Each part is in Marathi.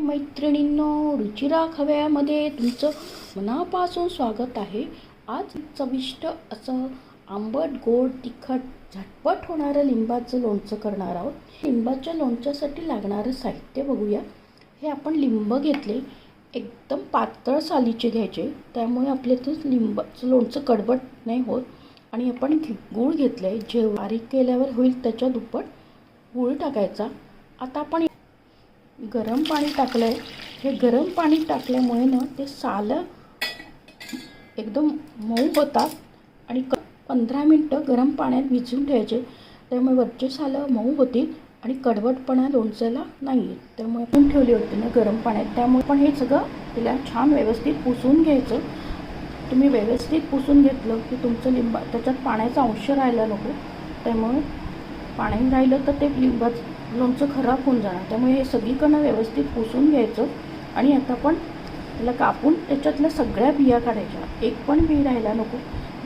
मैत्रिणींनो रुचिरा खव्यामध्ये तुमचं मनापासून स्वागत आहे. आज चविष्ट असं आंबट गोड तिखट झटपट होणारं लिंबाचं लोणचं करणार आहोत. लिंबाच्या लोणच्यासाठी लागणारं साहित्य बघूया. हे आपण लिंब घेतले एकदम पातळ सालीचे घ्यायचे. त्यामुळे आपल्या ते लिंबाचं लोणचं कडबट नाही होत. आणि आपण गूळ घेतलं आहे जे बारीक केल्यावर होईल त्याच्या दुप्पट गूळ टाकायचा. आता आपण गरम पाणी टाकलं आहे हे गरम पाणी टाकल्यामुळे ना ते सालं एकदम मऊ होतात आणि क पंधरा मिनटं गरम पाण्यात भिजून ठेवायचे त्यामुळे वरचे सालं मऊ होतील आणि कडवटपणा लोणच्याला नाही येत. त्यामुळे आपण ठेवली होती ना गरम पाण्यात. त्यामुळे पण हे सगळं तिला छान व्यवस्थित पुसून घ्यायचं. तुम्ही व्यवस्थित पुसून घेतलं की तुमचं लिंबा त्याच्यात पाण्याचा अंश राहायला नको. त्यामुळे पाणी राहिलं तर ते लिंबाचं लोणचं खराब होऊन जाणार. त्यामुळे हे सगळीकडनं व्यवस्थित पुसून घ्यायचं आणि आता पण त्याला कापून त्याच्यातल्या सगळ्या बिया काढायच्या. एक पण बी राहायला नको.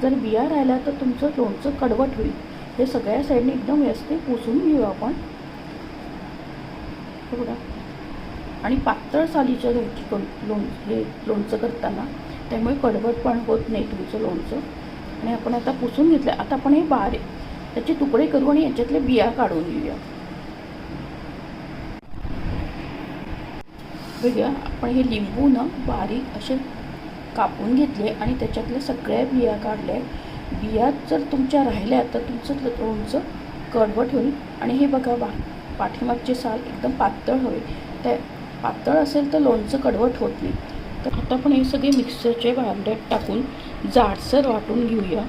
जर बिया राहिल्या तर तुमचं लोणचं कडवट होईल. हे सगळ्या साईडने एकदम व्यवस्थित पुसून घेऊ आपण. बघा. आणि पातळ सालीच्या लोणची करून लोण हे लोणचं करताना त्यामुळे कडवट पण होत नाही तुमचं लोणचं. आणि आपण आता पुसून घेतलं. आता आपण हे बारीक त्याचे तुकडे करू आणि याच्यातले बिया काढून घेऊया. बघूया आपण हे लिंबू ना बारीक असे कापून घेतले आणि त्याच्यातल्या सगळ्या बिया काढल्या. बिया जर तुमच्या राहिल्या तर तुमचं लोणचं कडवट होईल. आणि हे बघा बा पाठीमागचे साल एकदम पातळ हवे. त्या पातळ असेल तर लोणचं कडवट होत नाही. तर आता आपण हे सगळे मिक्सरचे भांड्यात टाकून जाडसर वाटून घेऊया.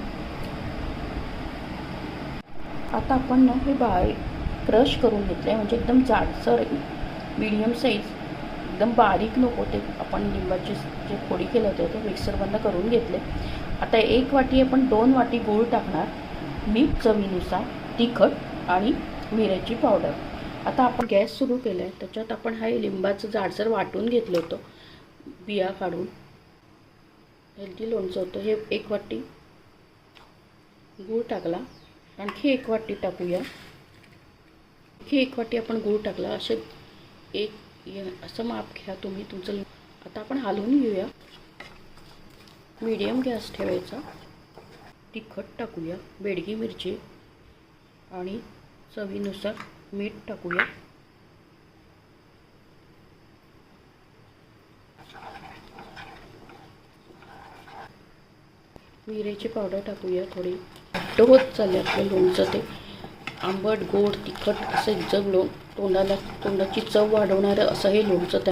आता आपण ना हे बारीक क्रश करून घेतलं आहे म्हणजे एकदम जाडसर मिडियम साईज एकदम बारीक नको ते आपण लिंबाची जे फोडी केलं होतं ते मिक्सरमधनं करून घेतले आता एक वाटी आपण दोन वाटी गूळ टाकणार मीठ चवीनुसार तिखट आणि मिऱ्याची पावडर आता आपण गॅस सुरू केला आहे त्याच्यात आपण हा लिंबाचं जाडसर वाटून घेतलं होतं. बिया काढून. हेल्दी लोणचं होतं. हे एक वाटी गूळ टाकला. आणखी एक वाटी टाकूया. आणखी एक वाटी आपण गूळ टाकला. असे एक असं माप घ्या तुम्ही तुमचं. आता आपण हलवून घेऊया. मीडियम गॅस ठेवायचा. तिखट टाकूया. बेडगी मिरची आणि चवीनुसार मीठ टाकूया. मिरेची पावडर टाकूया थोडी घट्ट होत चालले आपलं लोणचं ते. आंबट गोड तिखट असं जग लोण तोंडाला तोंडाची चव वाढवणारं असं हे लोणचं